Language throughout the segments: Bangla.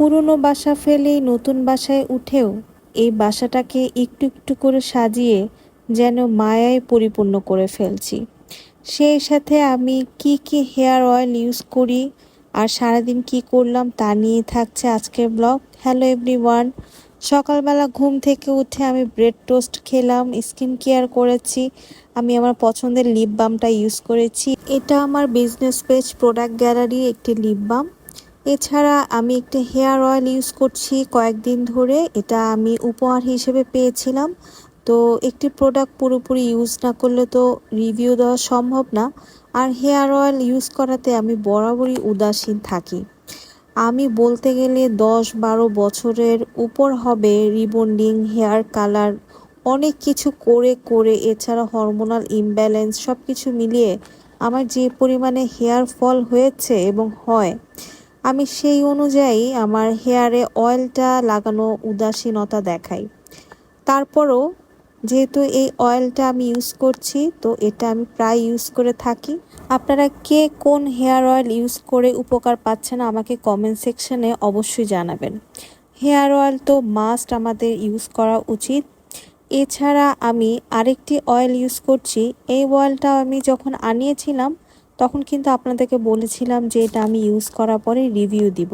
পুরনো বাসা ফেলেই নতুন বাসায় উঠেও এই বাসাটাকে একটু একটু করে সাজিয়ে যেন মায়ায় পরিপূর্ণ করে ফেলছি। সেই সাথে আমি কি কি হেয়ার অয়েল ইউজ করি আর সারাদিন কি করলাম তা নিয়ে থাকছে আজকের ব্লগ। হ্যালো এভরিওয়ান, সকালবেলা ঘুম থেকে উঠে আমি ব্রেড টোস্ট খেলাম, স্কিন কেয়ার করেছি, আমি আমার পছন্দের লিপ বামটা ইউজ করেছি। এটা আমার বিজনেস পেজ প্রোডাক্ট গ্যালারি একটি লিপ বাম এছাড়া আমি একটা হেয়ার অয়েল ইউজ করছি কয়েকদিন ধরে। এটা আমি উপহার হিসেবে পেয়েছিলাম। তো একটি প্রোডাক্ট পুরোপুরি ইউজ না করলে তো রিভিউ দেওয়া সম্ভব না। আর হেয়ার অয়েল ইউজ করাতে আমি বরাবরই উদাসীন থাকি। আমি বলতে গেলে দশ বারো বছরের উপর হবে রিবন্ডিং, হেয়ার কালার, অনেক কিছু করে করে, এছাড়া হরমোনাল ইমব্যালেন্স সব কিছু মিলিয়ে আমার যে পরিমাণে হেয়ার ফল হয়েছে এবং হয় আমি সেই অনুযায়ী আমার হেয়ারে অয়েলটা লাগানো উদাসীনতা দেখাই। তারপরও যেহেতু এই অয়েলটা আমি ইউজ করছি, তো এটা আমি প্রায় ইউজ করে থাকি। আপনারা কে কোন হেয়ার অয়েল ইউজ করে উপকার পাচ্ছেন আমাকে কমেন্ট সেকশনে অবশ্যই জানাবেন। হেয়ার অয়েল তো মাস্ট আমাদের ইউজ করা উচিত। এছাড়া আমি আরেকটি অয়েল ইউজ করছি। এই অয়েলটাও আমি যখন আনিয়েছিলাম তখন কিন্তু আপনাদেরকে বলেছিলাম যে এটা আমি ইউজ করার পরে রিভিউ দিব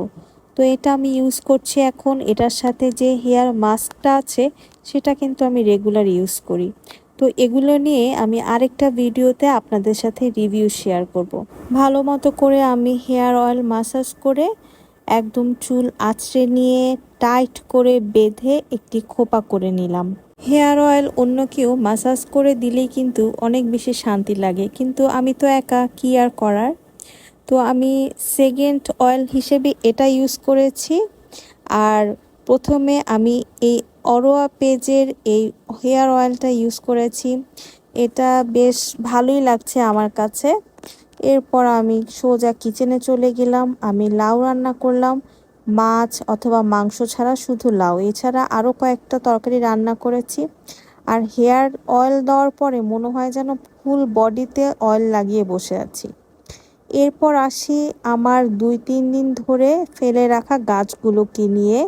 তো এটা আমি ইউজ করছি এখন, এটার সাথে যে হেয়ার মাস্কটা আছে, সেটা কিন্তু আমি রেগুলার ইউজ করি তো এগুলো নিয়ে আমি আরেকটা ভিডিওতে আপনাদের সাথে রিভিউ শেয়ার করব। ভালো মতো করে আমি হেয়ার অয়েল মাসাজ করে একদম চুল আঁচড়ে নিয়ে টাইট করে বেঁধে একটি খোপা করে নিলাম। হেয়ার অয়েল অন্য কেউ মাসাজ করে দিলেই কিন্তু অনেক বেশি শান্তি লাগে। কিন্তু আমি তো একা, কি আর করার? তো আমি সেকেন্ড অয়েল হিসেবে এটা ইউজ করেছি। আর প্রথমে আমি এই অরোয়া পেজের এই হেয়ার অয়েলটা ইউজ করেছি। এটা বেশ ভালোই লাগছে আমার কাছে। এরপর আমি সোজা কিচেনে চলে গেলাম। আমি লাউ রান্না করলাম। মাছ অথবা মাংস ছাড়া শুধু লাউ। এছাড়া আরও কয়েকটা তরকারি রান্না করেছি। আর হেয়ার অয়েল দেওয়ার পরে মনে হয় যেন ফুল বডিতে অয়েল লাগিয়ে বসে আছি। এরপর আসি আমার দুই, তিন দিন ধরে ফেলে রাখা গাছগুলোকে নিয়ে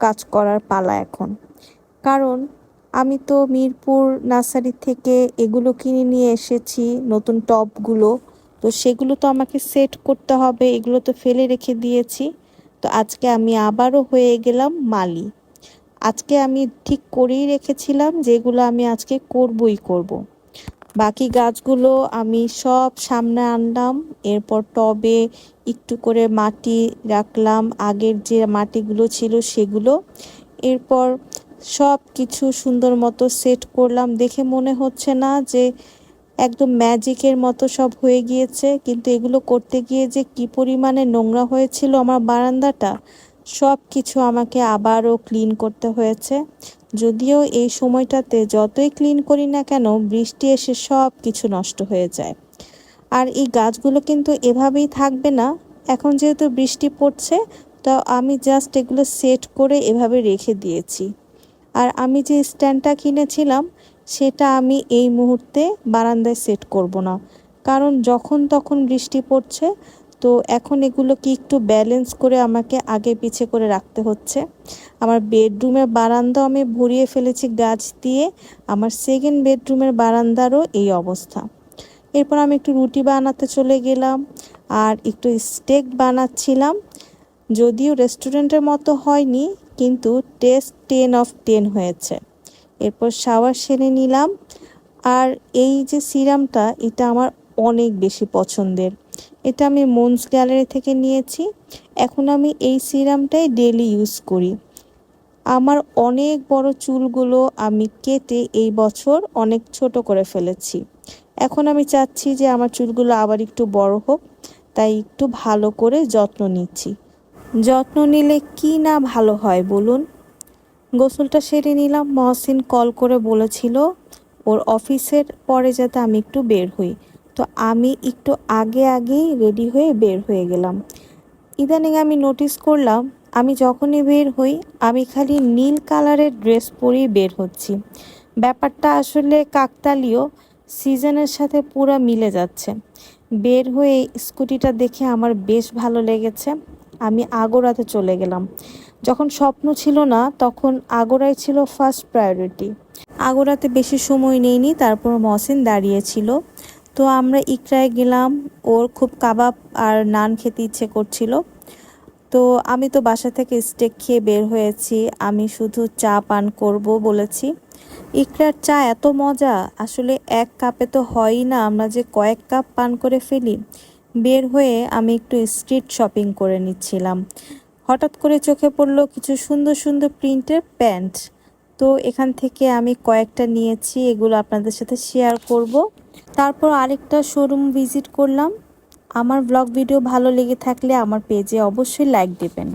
কাজ করার পালা এখন। কারণ আমি তো মিরপুর নার্সারি থেকে এগুলো কিনে নিয়ে এসেছি, নতুন টপগুলো তো সেগুলো তো আমাকে সেট করতে হবে, এগুলো তো ফেলে রেখে দিয়েছি। তো আজকে আমি আবারও হয়ে গেলাম মালি। আজকে আমি ঠিক করেই রেখেছিলাম যেগুলো আমি আজকে করবই করব। বাকি গাছগুলো আমি সব সামনে আনলাম, এরপর টবে একটু করে মাটি রাখলাম, আগের যে মাটিগুলো ছিল সেগুলো। এরপর সব কিছু সুন্দর মতো সেট করলাম। দেখে মনে হচ্ছে না যে একদম ম্যাজিকের মতো সব হয়ে গিয়েছে, কিন্তু এগুলো করতে গিয়ে যে কি পরিমাণে নোংরা হয়েছিল আমার বারান্দাটা সব কিছু আমাকে আবারও ক্লিন করতে হয়েছে। যদিও এই সময়টাতে যতই ক্লিন করি না কেন, বৃষ্টি এসে সব কিছু নষ্ট হয়ে যায়। আর এই গাছগুলো কিন্তু এভাবেই থাকবে না। এখন যেহেতু বৃষ্টি পড়ছে, তো আমি জাস্ট এগুলো সেট করে এভাবে রেখে দিয়েছি। আর আমি যে স্ট্যান্ডটা কিনেছিলাম সেটা আমি এই মুহূর্তে বারান্দায় সেট করব না। কারণ যখন তখন বৃষ্টি পড়ছে, তো এখন এগুলোকে একটু ব্যালেন্স করে আমাকে আগে পিছে করে রাখতে হচ্ছে। আমার বেডরুমের বারান্দাও আমি ভরিয়ে ফেলেছি গাছ দিয়ে, আমার সেকেন্ড বেডরুমের বারান্দারও এই অবস্থা। এরপর আমি একটু রুটি বানাতে চলে গেলাম, আর একটু স্টেক বানাচ্ছিলাম। যদিও রেস্টুরেন্টের মতো হয়নি, কিন্তু টেস্ট টেন অফ টেন হয়েছে। এরপর শাওয়ার সেরে নিলাম। আর এই যে সিরামটা, এটা আমার অনেক বেশি পছন্দের। এটা আমি মন্স গ্যালারি থেকে নিয়েছি। এখন আমি এই সিরামটাই ডেলি ইউজ করি। আমার অনেক বড় চুলগুলো আমি কেটে এই বছর অনেক ছোট করে ফেলেছি। এখন আমি চাচ্ছি যে আমার চুলগুলো আবার একটু বড় হোক, তাই একটু ভালো করে যত্ন নিচ্ছি। যত্ন নিলে কি না ভালো হয় বলুন? গোসলটা সেরে নিলাম। মহসিন কল করে বলেছিল, ওর অফিসের পরে যাতে আমি একটু বের হই। তো আমি একটু আগে আগেই রেডি হয়ে বের হয়ে গেলাম। ইদানিং আমি নোটিস করলাম, আমি যখনই বের হই, আমি খালি নীল কালারের ড্রেস পরেই বের হচ্ছি। ব্যাপারটা আসলে কাকতালীয়, সিজনের সাথে পুরো মিলে যাচ্ছে। বের হয়ে স্কুটিটা দেখে আমার বেশ ভালো লেগেছে। আমি আগোরাতে চলে গেলাম। যখন স্বপ্ন ছিল না, তখন আগোরাই ছিল ফার্স্ট প্রায়োরিটি আগোরাতে বেশি সময় নেইনি, তারপর মহসিন দাঁড়িয়েছিল। তো আমরা ইকরায় গেলাম, ওর খুব কাবাব আর নান খেতে ইচ্ছে করছিল। তো আমি তো বাসা থেকে স্টেক খেয়ে বের হয়েছি, আমি শুধু চা পান করব বলেছি। ইকরার চা এত মজা, আসলে এক কাপে তো হয়ই না, আমরা যে কয়েক কাপ পান করে ফেলি। বের হয়ে আমি একটু স্ট্রিট শপিং করে নিচ্ছিলাম। হঠাৎ করে চোখে পড়ল কিছু সুন্দর সুন্দর প্রিন্টের প্যান্ট। তো এখান থেকে আমি কয়েকটা নিয়েছি, এগুলো আপনাদের সাথে শেয়ার করব। তারপর আরেকটা শোরুম ভিজিট করলাম। আমার ব্লগ ভিডিও ভালো লেগে থাকলে আমার পেজে অবশ্যই লাইক দেবেন।